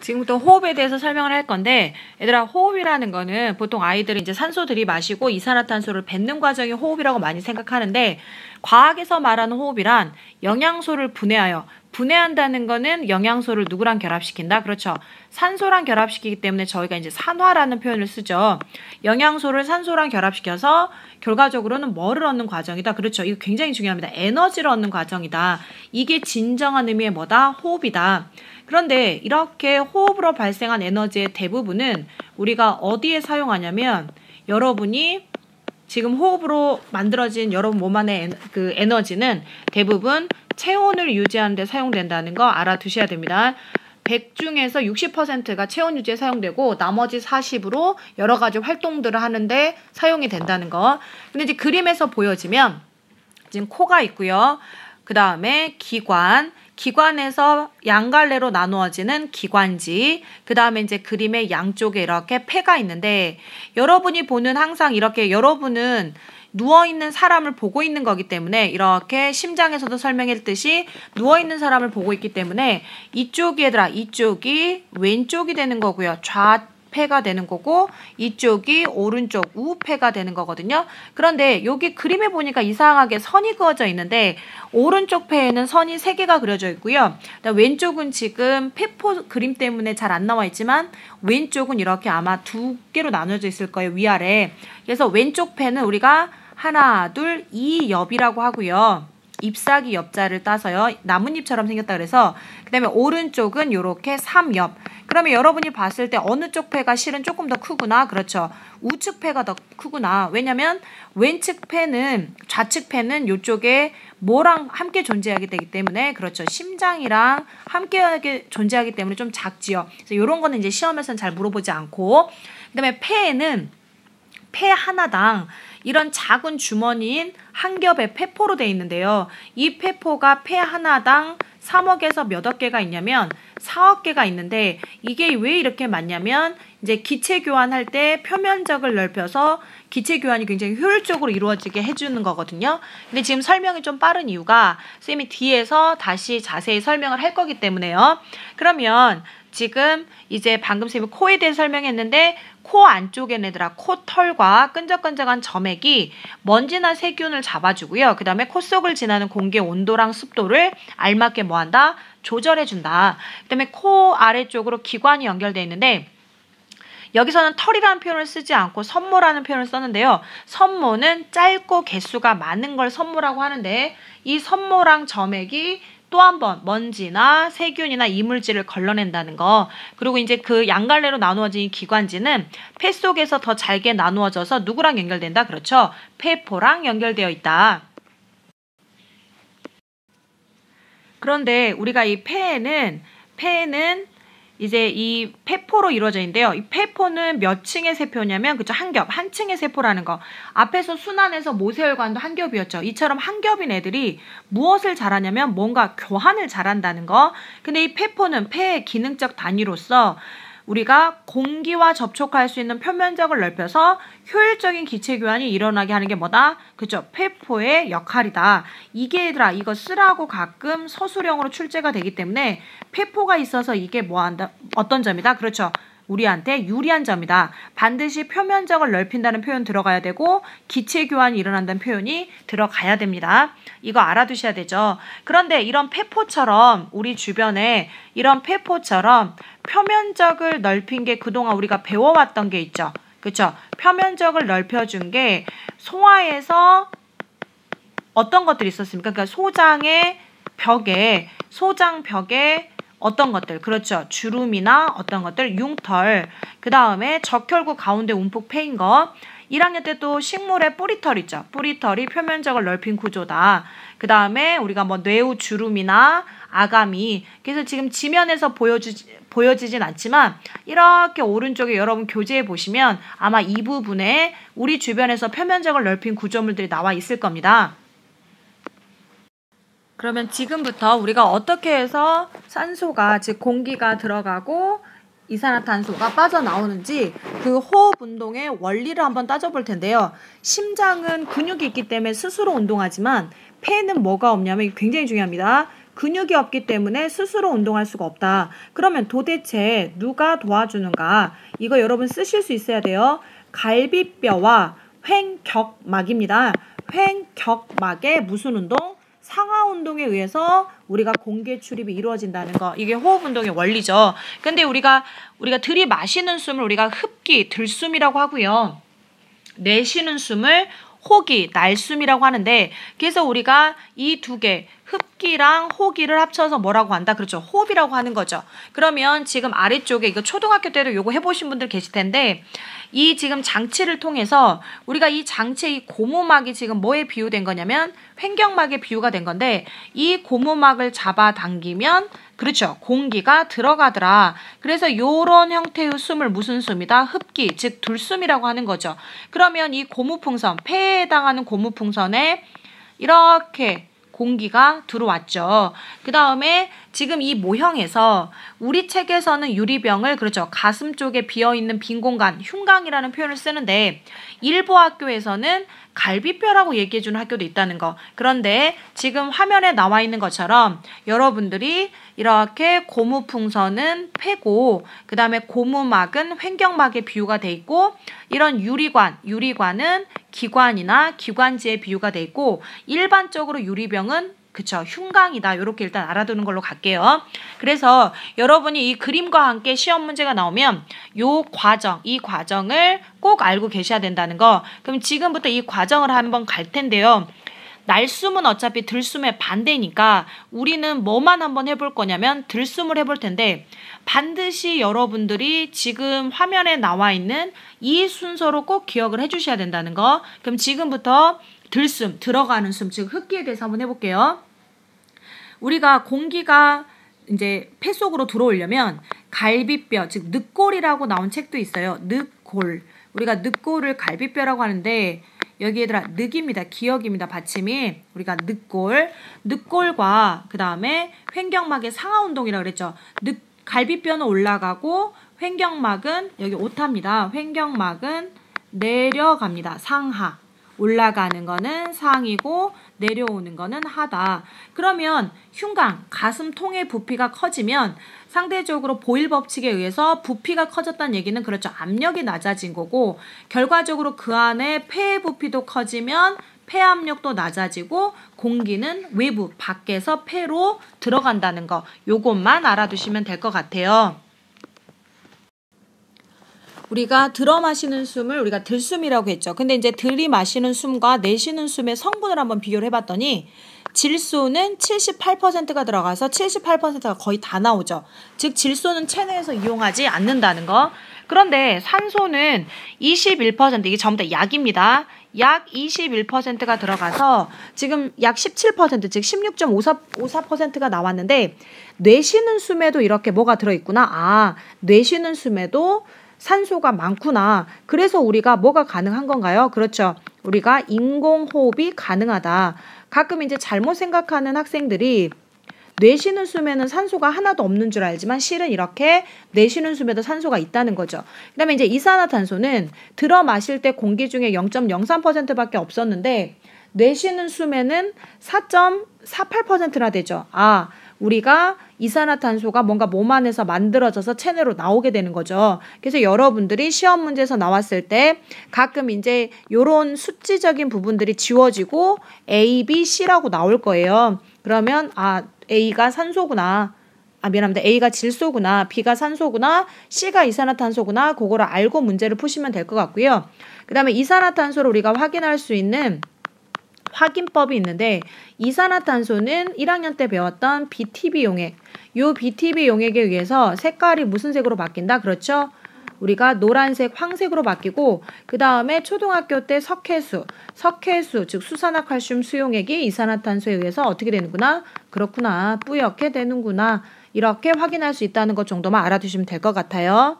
지금부터 호흡에 대해서 설명을 할 건데 얘들아 호흡이라는 거는 보통 아이들은 이제 산소 들이마시고 이산화탄소를 뱉는 과정이 호흡이라고 많이 생각하는데 과학에서 말하는 호흡이란 영양소를 분해하여 분해한다는 거는 영양소를 누구랑 결합시킨다? 그렇죠. 산소랑 결합시키기 때문에 저희가 이제 산화라는 표현을 쓰죠. 영양소를 산소랑 결합시켜서 결과적으로는 뭐를 얻는 과정이다. 그렇죠. 이거 굉장히 중요합니다. 에너지를 얻는 과정이다. 이게 진정한 의미의 뭐다? 호흡이다. 그런데 이렇게 호흡으로 발생한 에너지의 대부분은 우리가 어디에 사용하냐면 여러분이 지금 호흡으로 만들어진 여러분 몸 안의 그 에너지는 대부분 체온을 유지하는 데 사용된다는 거 알아두셔야 됩니다. 100 중에서 60%가 체온 유지에 사용되고 나머지 40으로 여러 가지 활동들을 하는데 사용이 된다는 거. 근데 이제 그림에서 보여지면 지금 코가 있고요. 그 다음에 기관, 기관에서 양갈래로 나누어지는 기관지, 그 다음에 이제 그림의 양쪽에 이렇게 폐가 있는데, 여러분이 보는 항상 이렇게 여러분은 누워있는 사람을 보고 있는 거기 때문에 이렇게 심장에서도 설명했듯이 누워있는 사람을 보고 있기 때문에 이쪽이 얘들아 이쪽이 왼쪽이 되는 거고요. 좌 폐가 되는 거고 이쪽이 오른쪽 우폐가 되는 거거든요. 그런데 여기 그림에 보니까 이상하게 선이 그어져 있는데 오른쪽 폐에는 선이 3개가 그려져 있고요. 왼쪽은 지금 폐포 그림 때문에 잘 안 나와 있지만 왼쪽은 이렇게 아마 두 개로 나눠져 있을 거예요. 위아래. 그래서 왼쪽 폐는 우리가 하나, 둘, 이 옆이라고 하고요. 잎사귀 옆자를 따서요. 나뭇잎처럼 생겼다 그래서 그다음에 오른쪽은 이렇게 3옆. 그러면 여러분이 봤을 때 어느 쪽 폐가 실은 조금 더 크구나. 그렇죠. 우측 폐가 더 크구나. 왜냐면 왼측 폐는 좌측 폐는 이쪽에 뭐랑 함께 존재하게 되기 때문에 그렇죠. 심장이랑 함께 존재하기 때문에 좀 작지요. 그래서 이런 거는 이제 시험에서는 잘 물어보지 않고 그다음에 폐에는 폐 하나당 이런 작은 주머니인 한 겹의 폐포로 되어 있는데요. 이 폐포가 폐 하나당 3억에서 몇 억 개가 있냐면 4억 개가 있는데 이게 왜 이렇게 많냐면 이제 기체 교환할 때 표면적을 넓혀서 기체 교환이 굉장히 효율적으로 이루어지게 해주는 거거든요. 근데 지금 설명이 좀 빠른 이유가 쌤이 뒤에서 다시 자세히 설명을 할 거기 때문에요. 그러면 지금 이제 방금 쌤이 코에 대해 설명했는데 코 안쪽에 내들아 코털과 끈적끈적한 점액이 먼지나 세균을 잡아주고요. 그 다음에 코 속을 지나는 공기의 온도랑 습도를 알맞게 뭐한다? 조절해준다. 그 다음에 코 아래쪽으로 기관이 연결되어 있는데 여기서는 털이라는 표현을 쓰지 않고 선모라는 표현을 썼는데요. 선모는 짧고 개수가 많은 걸 선모라고 하는데 이 선모랑 점액이 또 한 번 먼지나 세균이나 이물질을 걸러낸다는 거. 그리고 이제 그 양갈래로 나누어진 기관지는 폐 속에서 더 잘게 나누어져서 누구랑 연결된다? 그렇죠. 폐포랑 연결되어 있다. 그런데 우리가 이 폐에는 폐에는 이제 이 폐포로 이루어져 있는데요. 이 폐포는 몇 층의 세포냐면 그죠 한 겹, 한 층의 세포라는 거. 앞에서 순환해서 모세혈관도 한 겹이었죠. 이처럼 한 겹인 애들이 무엇을 잘하냐면 뭔가 교환을 잘한다는 거. 근데 이 폐포는 폐의 기능적 단위로서 우리가 공기와 접촉할 수 있는 표면적을 넓혀서 효율적인 기체 교환이 일어나게 하는 게 뭐다? 그죠? 폐포의 역할이다. 이게 얘들아 이거 쓰라고 가끔 서술형으로 출제가 되기 때문에 폐포가 있어서 이게 뭐 한다? 어떤 점이다? 그렇죠. 우리한테 유리한 점이다. 반드시 표면적을 넓힌다는 표현 들어가야 되고 기체 교환이 일어난다는 표현이 들어가야 됩니다. 이거 알아두셔야 되죠. 그런데 이런 폐포처럼 우리 주변에 이런 폐포처럼 표면적을 넓힌 게 그동안 우리가 배워왔던 게 있죠. 그쵸? 표면적을 넓혀준 게 소화에서 어떤 것들이 있었습니까? 그러니까 소장의 벽에, 소장 벽에 어떤 것들, 그렇죠. 주름이나 어떤 것들, 융털, 그 다음에 적혈구 가운데 움푹 패인 것, 1학년 때 또 식물의 뿌리털 있죠. 뿌리털이 표면적을 넓힌 구조다. 그 다음에 우리가 뭐 뇌우 주름이나 아가미. 그래서 지금 지면에서 보여주, 보여지진 않지만 이렇게 오른쪽에 여러분 교재에 보시면 아마 이 부분에 우리 주변에서 표면적을 넓힌 구조물들이 나와 있을 겁니다. 그러면 지금부터 우리가 어떻게 해서 산소가 즉 공기가 들어가고 이산화탄소가 빠져나오는지 그 호흡 운동의 원리를 한번 따져볼 텐데요. 심장은 근육이 있기 때문에 스스로 운동하지만 폐는 뭐가 없냐면 굉장히 중요합니다. 근육이 없기 때문에 스스로 운동할 수가 없다. 그러면 도대체 누가 도와주는가? 이거 여러분 쓰실 수 있어야 돼요. 갈비뼈와 횡격막입니다. 횡격막의 무슨 운동? 상하 운동에 의해서 우리가 공기 출입이 이루어진다는 거. 이게 호흡 운동의 원리죠. 근데 우리가 우리가 들이마시는 숨을 우리가 흡기, 들숨이라고 하고요. 내쉬는 숨을 호기, 날숨이라고 하는데 그래서 우리가 이 두 개, 흡기랑 호기를 합쳐서 뭐라고 한다? 그렇죠. 호흡이라고 하는 거죠. 그러면 지금 아래쪽에 이거 초등학교 때도 요거 해보신 분들 계실 텐데 이 지금 장치를 통해서 우리가 이 장치의 이 고무막이 지금 뭐에 비유된 거냐면 횡격막에 비유가 된 건데 이 고무막을 잡아당기면 그렇죠. 공기가 들어가더라. 그래서 요런 형태의 숨을 무슨 숨이다? 흡기, 즉 둘숨이라고 하는 거죠. 그러면 이 고무풍선, 폐에 해당하는 고무풍선에 이렇게 공기가 들어왔죠. 그 다음에 지금 이 모형에서 우리 책에서는 유리병을 그렇죠. 가슴 쪽에 비어 있는 빈 공간, 흉강이라는 표현을 쓰는데 일부 학교에서는 갈비뼈라고 얘기해 주는 학교도 있다는 거. 그런데 지금 화면에 나와 있는 것처럼 여러분들이 이렇게 고무풍선은 폐고 그 다음에 고무막은 횡격막에 비유가 돼 있고 이런 유리관, 유리관은 기관이나 기관지에 비유가 돼 있고 일반적으로 유리병은 그쵸 흉강이다 이렇게 일단 알아두는 걸로 갈게요. 그래서 여러분이 이 그림과 함께 시험 문제가 나오면 요 과정 이 과정을 꼭 알고 계셔야 된다는 거. 그럼 지금부터 이 과정을 한번 갈 텐데요. 날숨은 어차피 들숨의 반대니까 우리는 뭐만 한번 해볼 거냐면 들숨을 해볼 텐데 반드시 여러분들이 지금 화면에 나와 있는 이 순서로 꼭 기억을 해주셔야 된다는 거. 그럼 지금부터 들숨, 들어가는 숨, 즉 흡기에 대해서 한번 해볼게요. 우리가 공기가 이제 폐 속으로 들어오려면 갈비뼈, 즉 늑골이라고 나온 책도 있어요. 늑골. 우리가 늑골을 갈비뼈라고 하는데 여기 얘들아 늑입니다. 기억입니다. 받침이 우리가 늑골, 늑골과 그 다음에 횡격막의 상하 운동이라고 그랬죠. 늑 갈비뼈는 올라가고 횡격막은 여기 오타입니다. 횡격막은 내려갑니다. 상하. 올라가는 거는 상이고 내려오는 거는 하다. 그러면 흉강, 가슴 통의 부피가 커지면 상대적으로 보일 법칙에 의해서 부피가 커졌다는 얘기는 그렇죠. 압력이 낮아진 거고 결과적으로 그 안에 폐의 부피도 커지면 폐 압력도 낮아지고 공기는 외부 밖에서 폐로 들어간다는 거 요것만 알아두시면 될 것 같아요. 우리가 들어 마시는 숨을 우리가 들숨이라고 했죠. 근데 이제 들이마시는 숨과 내쉬는 숨의 성분을 한번 비교를 해봤더니 질소는 78%가 들어가서 78%가 거의 다 나오죠. 즉 질소는 체내에서 이용하지 않는다는 거. 그런데 산소는 21% 이게 전부 다 약입니다. 약 21%가 들어가서 지금 약 17%, 즉 16.54%가 나왔는데 뇌쉬는 숨에도 이렇게 뭐가 들어있구나. 아, 뇌쉬는 숨에도 산소가 많구나. 그래서 우리가 뭐가 가능한 건가요? 그렇죠. 우리가 인공호흡이 가능하다. 가끔 이제 잘못 생각하는 학생들이 뇌쉬는 숨에는 산소가 하나도 없는 줄 알지만 실은 이렇게 뇌쉬는 숨에도 산소가 있다는 거죠. 그다음에 이제 이산화탄소는 들어 마실 때 공기 중에 0.03%밖에 없었는데 뇌쉬는 숨에는 4.48%나 되죠. 아, 우리가 이산화탄소가 뭔가 몸 안에서 만들어져서 체내로 나오게 되는 거죠. 그래서 여러분들이 시험 문제에서 나왔을 때 가끔 이제 요런 수치적인 부분들이 지워지고 A, B, C라고 나올 거예요. 그러면 아, A가 산소구나. 아, 미안합니다. A가 질소구나. B가 산소구나. C가 이산화탄소구나. 그거를 알고 문제를 푸시면 될 것 같고요. 그 다음에 이산화탄소를 우리가 확인할 수 있는 확인법이 있는데 이산화탄소는 1학년 때 배웠던 BTB 용액. 요 BTB 용액에 의해서 색깔이 무슨 색으로 바뀐다? 그렇죠? 우리가 노란색, 황색으로 바뀌고 그 다음에 초등학교 때 석회수, 석회수 즉 수산화칼슘 수용액이 이산화탄소에 의해서 어떻게 되는구나? 그렇구나. 뿌옇게 되는구나. 이렇게 확인할 수 있다는 것 정도만 알아두시면 될 것 같아요.